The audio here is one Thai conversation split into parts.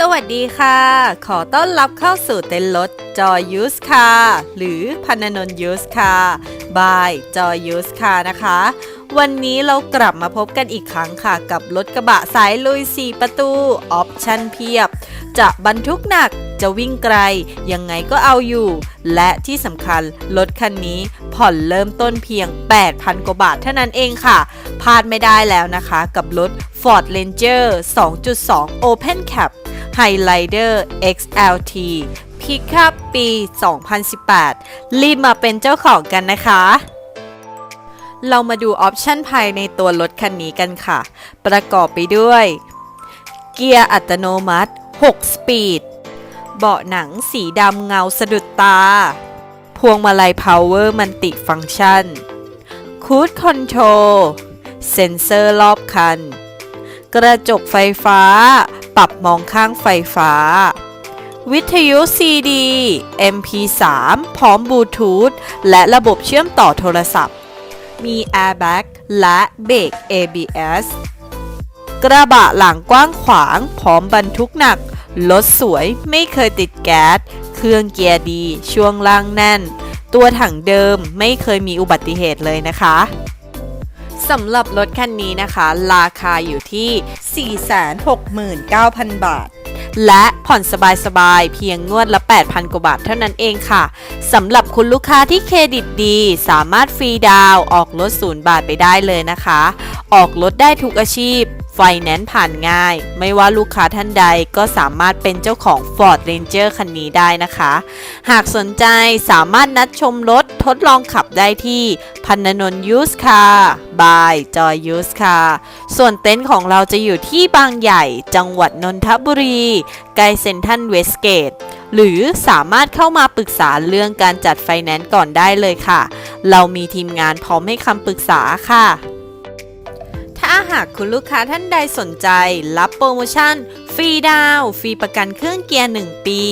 สวัสดีค่ะ ขอต้อนรับเข้าสู่เต็นท์รถจอยูสคาหรือพันนนยูสคาบายจอยูสคานะคะ วันนี้เรากลับมาพบกันอีกครั้งค่ะ กับรถกระบะสายลุย 4 ประตู ออปชั่นเพียบ จะบรรทุกหนักจะวิ่งไกล ยังไงก็เอาอยู่ และที่สำคัญรถคันนี้ผ่อนเริ่มต้นเพียง 8,000 กว่าบาทเท่านั้นเองค่ะพลาดไม่ได้แล้วนะคะ กับรถ Ford Ranger 2.2 Open Cap Highlander XLT Pickup ปี 2018 รีบมาเป็นเจ้าของกันนะคะ เรามาดูออปชันภายในตัวรถคันนี้กันค่ะ ประกอบไปด้วย เกียร์อัตโนมัติ 6 สปีด เบาะหนังสีดำเงาสะดุดตา พวงมาลัย Power มันติฟัง c t ชันคูดคอนโทรลเซ็นเซอร์รอบคัน กระจกไฟฟ้า ปรับมองข้างไฟฟ้า วิทยุ CD MP3 พร้อมบลูทูธและระบบเชื่อมต่อโทรศัพท์ มี Airbag และเบรก ABS กระบะหลังกว้างขวางพร้อมบรรทุกหนัก รถสวยไม่เคยติดแก๊ส เครื่องเกียร์ดี ช่วงล่างแน่น ตัวถังเดิมไม่เคยมีอุบัติเหตุเลยนะคะ สำหรับรถคันนี้นะคะ ราคาอยู่ที่ 469,000 บาท และผ่อนสบายๆ เพียงงวดละ 8,000 กว่าบาทเท่านั้นเองค่ะ สำหรับคุณลูกค้าที่เครดิตดี สามารถฟรีดาวน์ออกรถศูนย์บาทไปได้เลยนะคะ ออกรถได้ทุกอาชีพ ไฟแนนซ์ผ่านง่าย ไม่ว่าลูกค้าท่านใดก็สามารถเป็นเจ้าของ Ford Ranger คันนี้ได้นะคะ หากสนใจสามารถนัดชมรถทดลองขับได้ที่พันนนยูสคาบายจอยยูสคาส่วนเต็นท์ของเราจะอยู่ที่บางใหญ่จังหวัดนนทบุรีใกล้เซ็นทรัลเวสเกต หรือสามารถเข้ามาปรึกษาเรื่องการจัดไฟแนนซ์ก่อนได้เลยค่ะ เรามีทีมงานพร้อมให้คำปรึกษาค่ะ หากคุณลูกค้าท่านใดสนใจ รับโปรโมชั่น ฟรีดาวฟรีประกันเครื่องเกียร์ 1 ปี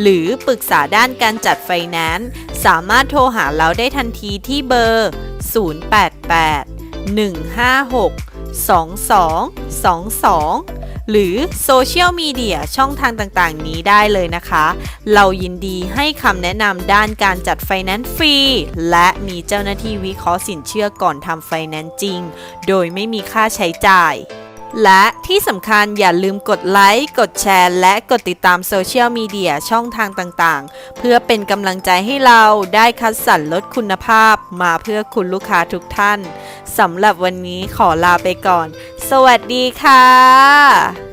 หรือปรึกษาด้านการจัดไฟแนนซ์สามารถโทรหาเราได้ทันทีที่เบอร์ 088 156 2222 หรือโซเชียลมีเดียช่องทางต่างๆ นี้ได้เลยนะคะ เรายินดีให้คำแนะนำด้านการจัดไฟแนนซ์ฟรี และมีเจ้าหน้าที่วิเคราะห์สินเชื่อก่อนทำไฟแนนซ์จริง โดยไม่มีค่าใช้จ่ายและที่สำคัญอย่าลืมกดไลค์ กดแชร์ และกดติดตามโซเชียลมีเดียช่องทางต่างๆ เพื่อเป็นกำลังใจให้เราได้คัดสรรลดคุณภาพมาเพื่อคุณลูกค้าทุกท่าน สำหรับวันนี้ขอลาไปก่อน สวัสดีค่ะ